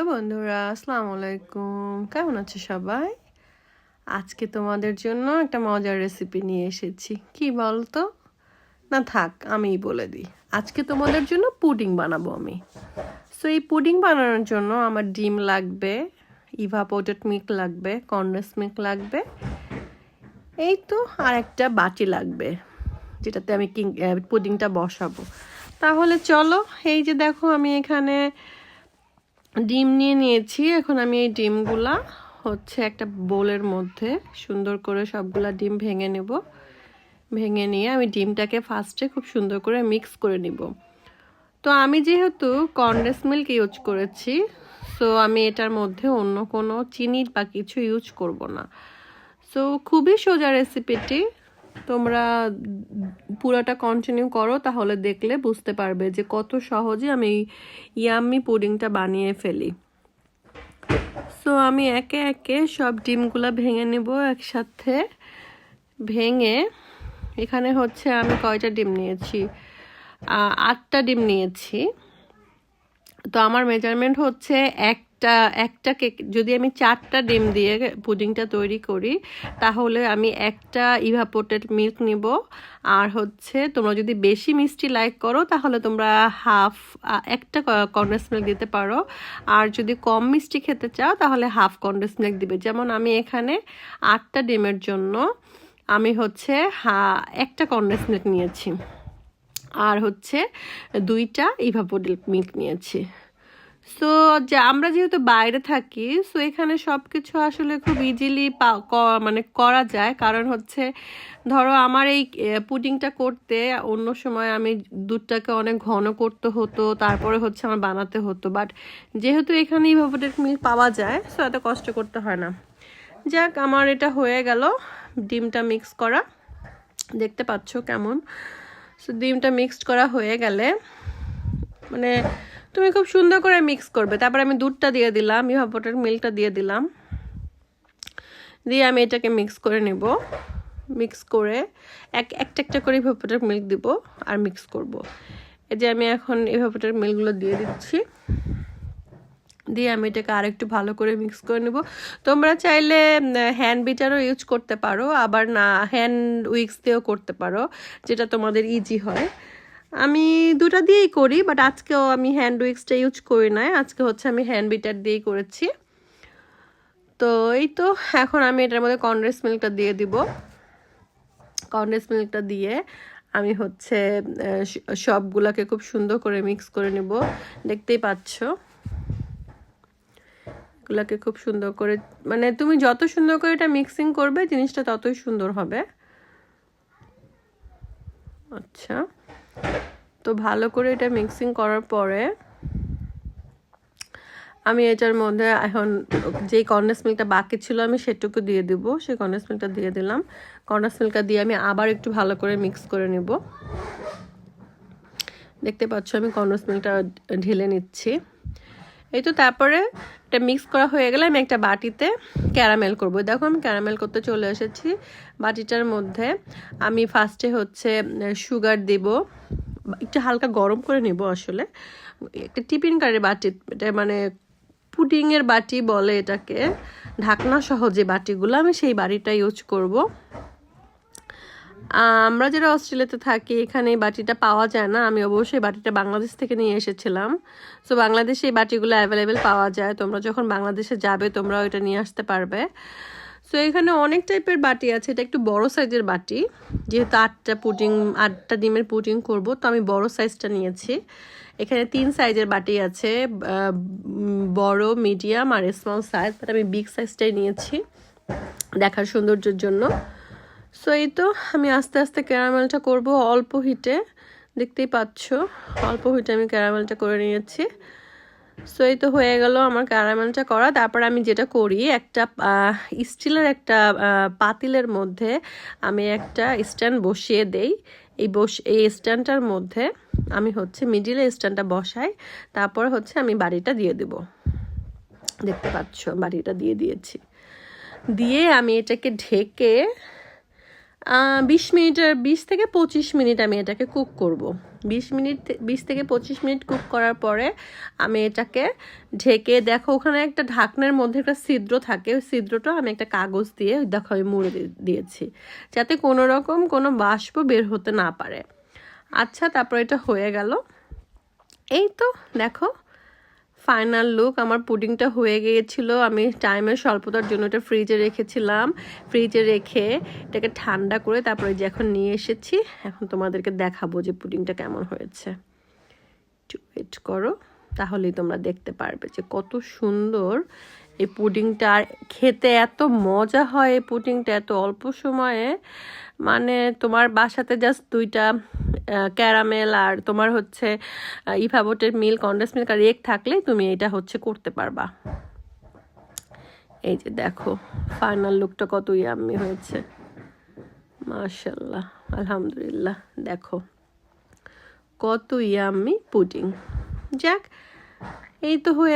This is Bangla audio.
হ্যালো বন্ধুরা, আসসালামু আলাইকুম। কেমন আছো সবাই? আজকে তোমাদের জন্য একটা মজার রেসিপি নিয়ে এসেছি। কি বলতো? না থাক, আমিই বলে দিই। আজকে তোমাদের জন্য পুডিং বানাবো আমি। সো এই পুডিং বানানোর জন্য আমার ডিম লাগবে ইভাপোটেড মিল্ক লাগবে কন্ডেন্স মিল্ক লাগবে, এই তো আর একটা বাটি লাগবে, যেটাতে আমি কিং পুডিংটা বসাবো। তাহলে চলো, এই যে দেখো আমি এখানে ডিম নিয়ে নিয়েছি। এখন আমি এই ডিমগুলা হচ্ছে একটা বোলের মধ্যে সুন্দর করে সবগুলা ডিম ভেঙে নেব। ভেঙে নিয়ে আমি ডিমটাকে ফার্স্টে খুব সুন্দর করে মিক্স করে নিব। তো আমি যেহেতু কন্ডেন্স মিল্ক ইউজ করেছি, সো আমি এটার মধ্যে অন্য কোনো চিনি বা কিছু ইউজ করব না। সো খুবই সোজা রেসিপিটি তোমরা পুরোটা কন্টিনিউ করো, তাহলে দেখলে বুঝতে পারবে যে কত সহজে আমি ইয়াম্মি পুডিংটা বানিয়ে ফেলি। সো আমি একে একে সব ডিমগুলো ভেঙে নেব একসাথে। ভেঙে এখানে হচ্ছে আমি কয়টা ডিম নিয়েছি? আটটা ডিম নিয়েছি। তো আমার মেজারমেন্ট হচ্ছে একটা একটা কেক, যদি আমি চারটা ডিম দিয়ে পুডিংটা তৈরি করি, তাহলে আমি একটা ইভাপোটেড মিল্ক নিব। আর হচ্ছে, তোমরা যদি বেশি মিষ্টি লাইক করো, তাহলে তোমরা হাফ একটা কন্ডেন্স মিল্ক দিতে পারো। আর যদি কম মিষ্টি খেতে চাও, তাহলে হাফ কন্ডেন্স মিল্ক দিবে। যেমন আমি এখানে আটটা ডিমের জন্য আমি হচ্ছে, হা, একটা কন্ডেন্স মিল্ক নিয়েছি। আর হচ্ছে, দুইটা ইভাপোডেল মিল্ক নিয়েছি। সো আমরা যেহেতু বাইরে থাকি সো এখানে সব কিছু আসলে খুব ইজিলি মানে করা যায়। কারণ হচ্ছে, ধরো আমার এই পুডিংটা করতে অন্য সময় আমি দুধটাকে অনেক ঘন করতে হতো, তারপরে হচ্ছে আমার বানাতে হতো। বাট যেহেতু এখানে ইভাপোটেড মিল্ক পাওয়া যায় সো এত কষ্ট করতে হয় না। যাক, আমার এটা হয়ে গেল ডিমটা মিক্স করা। দেখতে পাচ্ছ কেমন? সো ডিমটা মিক্সড করা হয়ে গেলে মানে তুমি খুব সুন্দর করে মিক্স করবে। তারপর আমি দুধটা দিয়ে দিলাম ইভাপোটের মিল্কটা দিয়ে দিলাম। দিয়ে আমি এটাকে মিক্স করে নেব। মিক্স করে এক, একটা একটা করে ইভাপোটের মিল্ক দিব আর মিক্স করব। এই যে আমি এখন ইভাপোটের মিল্কগুলো দিয়ে দিচ্ছি। দিয়ে আমি এটাকে আরেকটু ভালো করে মিক্স করে নেব। তোমরা চাইলে হ্যান্ড বিটারও ইউজ করতে পারো, আবার না হ্যান্ড উইক্স দিয়েও করতে পারো, যেটা তোমাদের ইজি হয়। আমি দুটা দিয়েই করি বাট আজকেও আমি হ্যান্ড উইক্সটা ইউজ করি নাই। আজকে হচ্ছে আমি হ্যান্ড বিটার দিয়েই করেছি। তো এই তো, এখন আমি এটার মধ্যে কনডেন্স মিল্কটা দিয়ে দিব। কনডেন্স মিল্কটা দিয়ে আমি হচ্ছে সবগুলাকে খুব সুন্দর করে মিক্স করে নেব। দেখতেই পাচ্ছ? এগুলাকে খুব সুন্দর করে মানে তুমি যত সুন্দর করে এটা মিক্সিং করবে, জিনিসটা ততই সুন্দর হবে। আচ্ছা। তো ভালো করে এটা মিক্সিং করার পরে আমি এটার মধ্যে এখন যেই কন্ডেন্স মিল্কটা বাকি ছিল আমি সেটুকু দিয়ে দিব। সেই কন্ডেন্স মিল্কটা দিয়ে দিলাম। কন্ডেন্স মিল্কটা দিয়ে আমি আবার একটু ভালো করে মিক্স করে নেব। দেখতে পাচ্ছ আমি কন্ডেন্স মিল্কটা ঢেলে নিচ্ছি। এই তো তারপরে এটা মিক্স করা হয়ে গেলে আমি একটা বাটিতে ক্যারামেল করব। দেখো আমি ক্যারামেল করতে চলে এসেছি। বাটিটার মধ্যে আমি ফার্স্টে হচ্ছে সুগার দেব। একটু হালকা গরম করে নেব আসলে। একটা টিফিন কারের বাটি, এটা মানে পুডিংয়ের বাটি বলে এটাকে। ঢাকনা সহ যে বাটিগুলো, আমি সেই বাটিটা ইউজ করব। আমরা যারা অস্ট্রেলিয়াতে থাকি, এখানে এই বাটিটা পাওয়া যায় না। আমি অবশ্যই বাটিটা বাংলাদেশ থেকে নিয়ে এসেছিলাম। সো বাংলাদেশে এই বাটিগুলো অ্যাভেলেবেল পাওয়া যায়। তোমরা যখন বাংলাদেশে যাবে তোমরা ওইটা নিয়ে আসতে পারবে। সো এখানে অনেক টাইপের বাটি আছে। এটা একটু বড় সাইজের বাটি। যেহেতু আটটা পুটিং আটটা ডিমের পুডিং করব, তো আমি বড় সাইজটা নিয়েছি। এখানে তিন সাইজের বাটি আছে বড় মিডিয়াম আর স্মল সাইজ বাট আমি বিগ সাইজটাই নিয়েছি দেখার সৌন্দর্যের জন্য। সো এই তো আমি আস্তে আস্তে ক্যারামেলটা করব অল্প হিটে দেখতেই পাচ্ছ, অল্প হিটে আমি ক্যারামেলটা করে নিয়েছি। সো এই তো হয়ে গেল আমার ক্যারামেলটা করা। তারপর আমি যেটা করি, একটা স্টিলের একটা পাতিলের মধ্যে আমি একটা স্ট্যান্ড বসিয়ে দেই। এই বস, এই স্ট্যান্ডটার মধ্যে আমি হচ্ছে মিডিলে স্ট্যান্ডটা বসাই। তারপর হচ্ছে আমি বাড়িটা দিয়ে দেব। দেখতে পাচ্ছ, বাড়িটা দিয়ে দিয়েছি। দিয়ে আমি এটাকে ঢেকে বিশ মিনিটের, বিশ থেকে পঁচিশ মিনিট আমি এটাকে কুক করব। বিশ মিনিট বিশ থেকে পঁচিশ মিনিট কুক করার পরে আমি এটাকে ঢেকে, দেখো ওখানে একটা ঢাকনার মধ্যে একটা ছিদ্র থাকে, ওই ছিদ্রটা আমি একটা কাগজ দিয়ে, দেখো আমি মুড়ে দিয়ে- দিয়েছি, যাতে কোনো রকম কোনো বাষ্প বের হতে না পারে। আচ্ছা তারপর এটা হয়ে গেল। এই তো, দেখো ফাইনাল লুক, আমার পুডিংটা হয়ে গিয়েছিল। আমি টাইমের স্বল্পতার জন্য এটা ফ্রিজে রেখেছিলাম। ফ্রিজে রেখে এটাকে ঠান্ডা করে তারপরে যে এখন নিয়ে এসেছি। এখন তোমাদেরকে দেখাবো যে পুডিংটা কেমন হয়েছে। একটু ওয়েট করো, তাহলেই তোমরা দেখতে পারবে যে কত সুন্দর এই পুডিংটা। আর খেতে এত মজা হয় এই পুডিংটা, এত অল্প সময়ে। মানে তোমার বাসাতে জাস্ট দুইটা ক্যারামেল আর তোমার হচ্ছে ইফাবোটের মিল্ক, কন্ডেন্স মিল্ক আর এগ থাকলে তুমি এটা হচ্ছে করতে পারবা। এই যে দেখো, ফাইনাল লুকটা কত ইয়াম্মি হয়েছে। মাশাল্লাহ আলহামদুলিল্লাহ, দেখো। কত ইয়াম্মি পুডিং। যাক, এই তো হয়ে